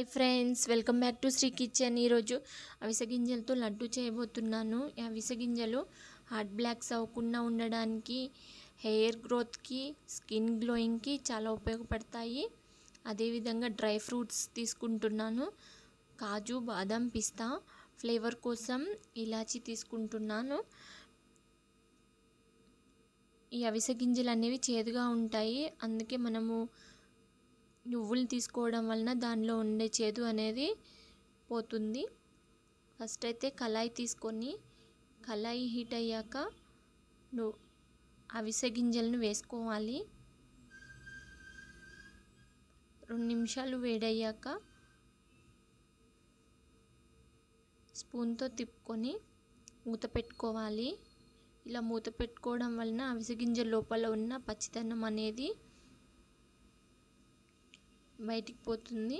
Hi friends welcome back to Sri kitchen. ఈరోజు అవిసె గింజలతో లడ్డు చేయబోతున్నాను. ఈ అవిసె గింజలు హార్ట్ బ్లాక్స్ అవ్వకుండా ఉండడానికి హెయిర్ గ్రోత్కి స్కిన్ గ్లోయింగ్కి చాలా ఉపయోగపడతాయి. అదేవిధంగా డ్రై ఫ్రూట్స్ తీసుకుంటున్నాను. కాజు బాదం పిస్తా ఫ్లేవర్ కోసం ఇలాచీ తీసుకుంటున్నాను. ఈ అవిసె గింజలు అనేవి చేదుగా ఉంటాయి. అందుకే మనము నువ్వులు తీసుకోవడం వలన దానిలో ఉండే చేదు అనేది పోతుంది. ఫస్ట్ అయితే కళాయి తీసుకొని కళాయి హీట్ అయ్యాక నువ్వు అవిసె గింజలను వేసుకోవాలి. రెండు నిమిషాలు వేడయ్యాక స్పూన్తో తిప్పుకొని మూత పెట్టుకోవాలి. ఇలా మూత పెట్టుకోవడం వలన అవిసె గింజ లోపల ఉన్న పచ్చిదనం అనేది బయటికి పోతుంది.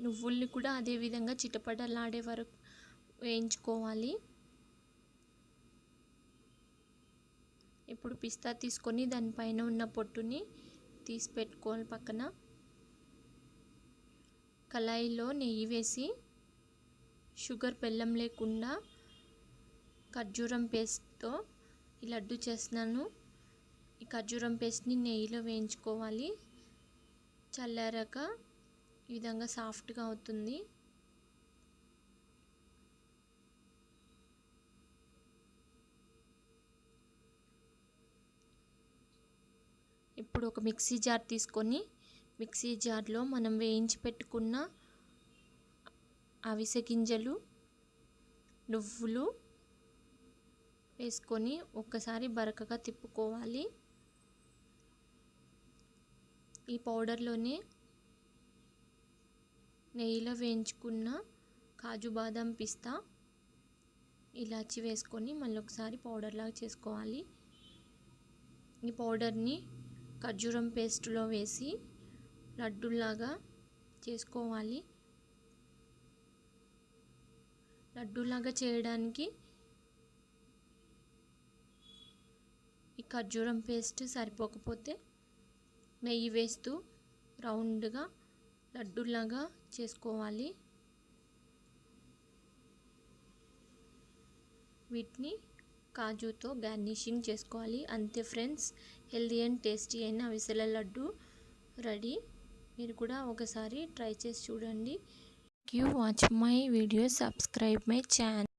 నువ్వుల్ని కూడా అదే విధంగా చిటపటలాడే వరకు వేయించుకోవాలి. ఇప్పుడు పిస్తా తీసుకొని దానిపైన ఉన్న పొట్టుని తీసి పెట్టుకోవాలి పక్కన. కళాయిలో నెయ్యి వేసి షుగర్ బెల్లం లేకుండా ఖర్జూరం పేస్ట్తో ఈ లడ్డు చేస్తున్నాను. ఈ ఖర్జూరం పేస్ట్ని నెయ్యిలో వేయించుకోవాలి. చల్లారాక ఈ విధంగా సాఫ్ట్గా అవుతుంది. ఇప్పుడు ఒక మిక్సీ జార్ తీసుకొని మిక్సీ జార్లో మనం వేయించి పెట్టుకున్న అవిసె గింజలు నువ్వులు వేసుకొని ఒక్కసారి బరకగా తిప్పుకోవాలి. ఈ పౌడర్లోనే నెయ్యిలో వేయించుకున్న కాజు బాదం పిస్తా ఇలాచి వేసుకొని మళ్ళీ ఒకసారి పౌడర్లాగా చేసుకోవాలి. ఈ పౌడర్ని ఖర్జూరం పేస్ట్లో వేసి లడ్డూలాగా చేసుకోవాలి. లడ్డూలాగా చేయడానికి ఈ ఖర్జూరం పేస్ట్ సరిపోకపోతే నెయ్యి వేస్తూ రౌండ్గా లడ్డూలాగా చేసుకోవాలి. వీటిని కాజుతో గార్నిషింగ్ చేసుకోవాలి. అంతే ఫ్రెండ్స్ హెల్దీ అండ్ టేస్టీ అయిన అవిసెల లడ్డు రెడీ. మీరు కూడా ఒకసారి ట్రై చేసి చూడండి. You watch my video subscribe my channel.